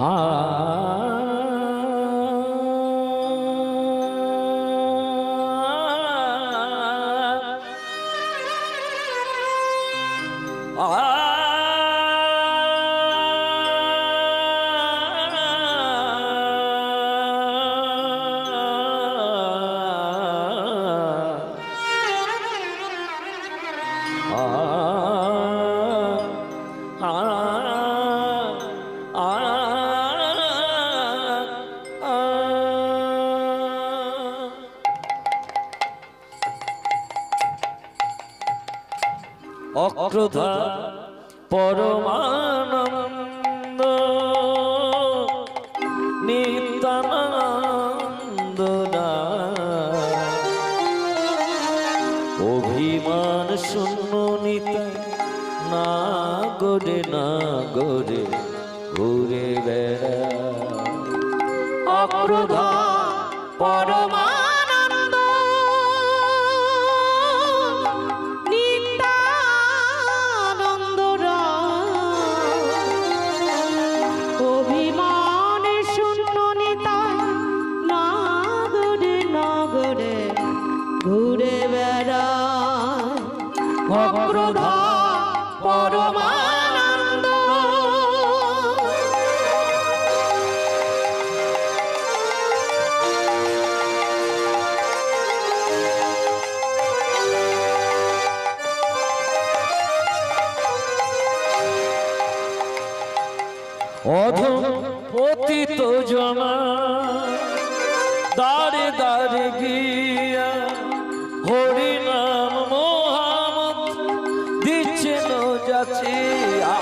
Ah. অক্রোধা পরমানন্দ নিত্যানন্দ অভিমান শূন্য নিতাই না গোরে না গোরে ঘুরে বেড়া অক্রোধা পরমানন্দ অক্রোধা পরমানন্দ। অধম পতিত জমা যাচিয়া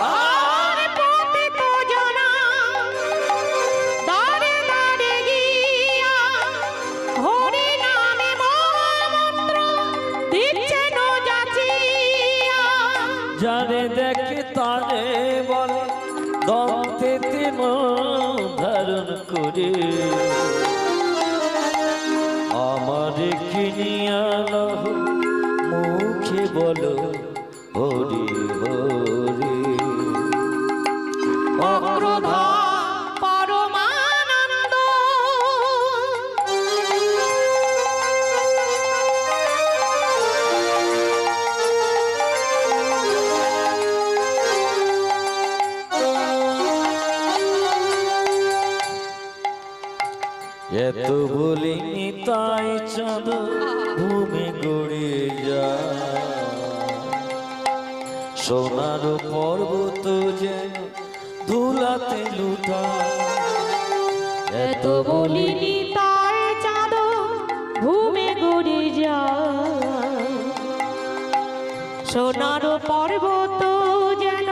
জানে দেখে তারে বলে দন্তে তিন ধারণ করে। আমার কিনিয়া মুখে বলো হরি হরি অক্রোধা পরমানন্দ। এত বলিনি তাই চাঁদ ভূমি ধুলাতে লুটা। এত বলিনি তার চাঁদ ঘুমে গড়ে যায়। সোনার পর্বত যেন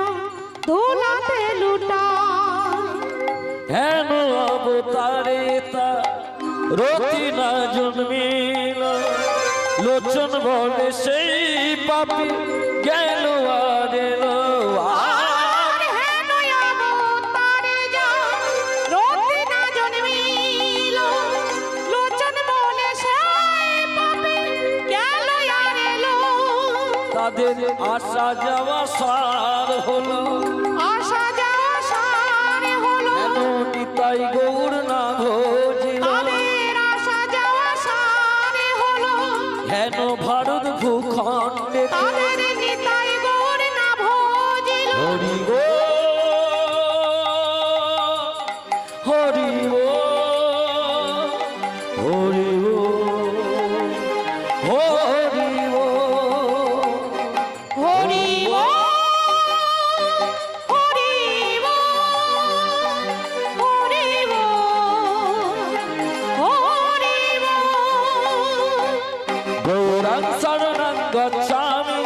দোলাতে লুটায় হেন অবতারে তা রতি না জন্মিল। লোচন বলে সেই পাপি গেল তাদের আসা যাওয়া সার হলো। আসা যাওয়া সারে হলো, নিতাই গৌর না ভোজিল তাদের আসা যাওয়া সারে হলো, হেন ভারত ভূখণ্ডে তাদের নিতাই গৌর না ভজিল। হরি গো হরি গো হরি গো হরি শরণং গচ্ছামি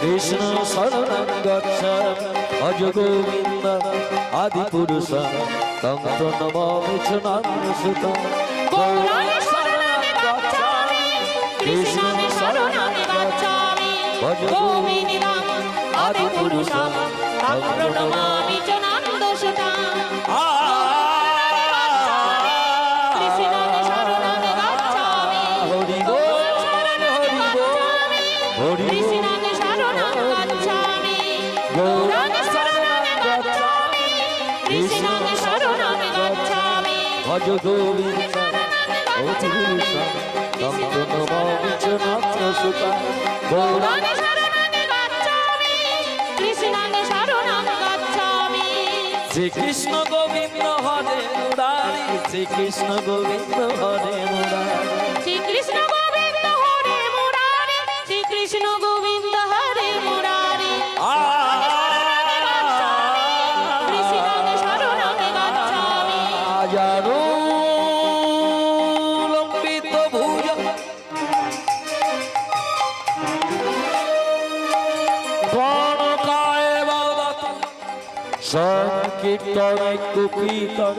কৃষ্ণ শরণং গচ্ছামি অজ গোবিন্দ আদি পুরুষ তং প্রণমামি চ সুতং গৌরাং শরণামি গচ্ছামি, কৃষ্ণং শরণামি গচ্ছামি, গোবিন্দং আদিপুরুষং তং হরি গো কৃষ্ণং শরণামি গচ্ছামি, গৌরাং শরণামি গচ্ছামি, ভজ গোবিন্দ অতিভূষণ তন্ত নমামি চ নাত্র সুতা গৌরাঙ্গ শরণাঙ্গে গচ্ছামি কৃষ্ণাঙ্গে শরণাং গচ্ছামি শ্রীকৃষ্ণ গোবিন্দ হরে মুরারি শ্রীকৃষ্ণ গোবিন্দ হরে মুরারি সংকীর্তনে কুপিতর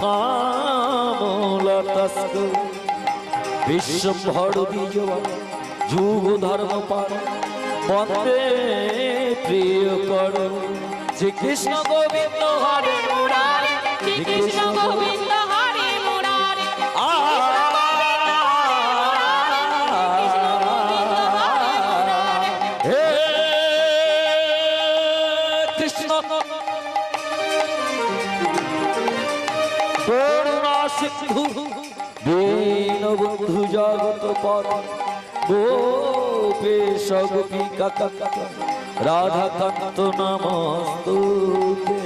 কামলতস্ক বিশ্বভর যুগ ধর্ম পার বন্দে প্রিয় কর। শ্রীকৃষ্ণ গোবিন্দ হরে মুরারি শ্রীকৃষ্ণ গোবিন্দ সিন্ধু দীনবন্ধু জগত গোপেশ গোপিকা রাধা কান্ত নমস্তুতে।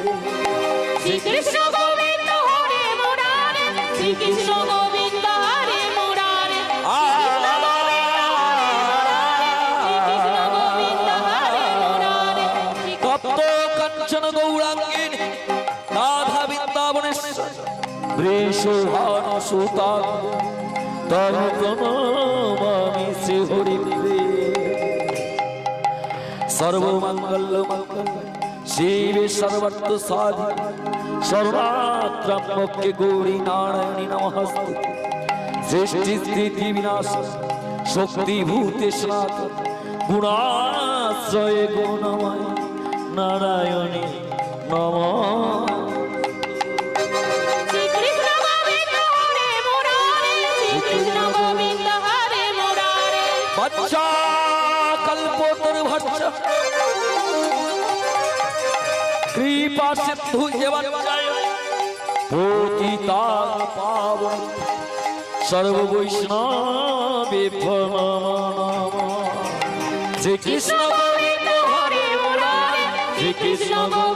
শ্রীকৃষ্ণ গোবিন্দ হরে মুরারে শ্রীকৃষ্ণ বৃষভান সুতা তব প্রণমামি শ্রী হরি সর্বমঙ্গল মঙ্গল শিবে সর্বত্র সাধি সর্বাত্রাম্যকে গৌরী নারায়ণী নমস্তে। সৃষ্টি স্থিতি বিনাশ, শক্তি ভূতে গুণময় নারায়ণী বচ্চা কল্পতরুভচ্চ কৃপা সিন্ধু পতিতা পাবন সর্ব বৈষ্ণবে শ্রীকৃষ্ণ গোবিন্দ হরে মুরারি শ্রীকৃষ্ণ গোবিন্দ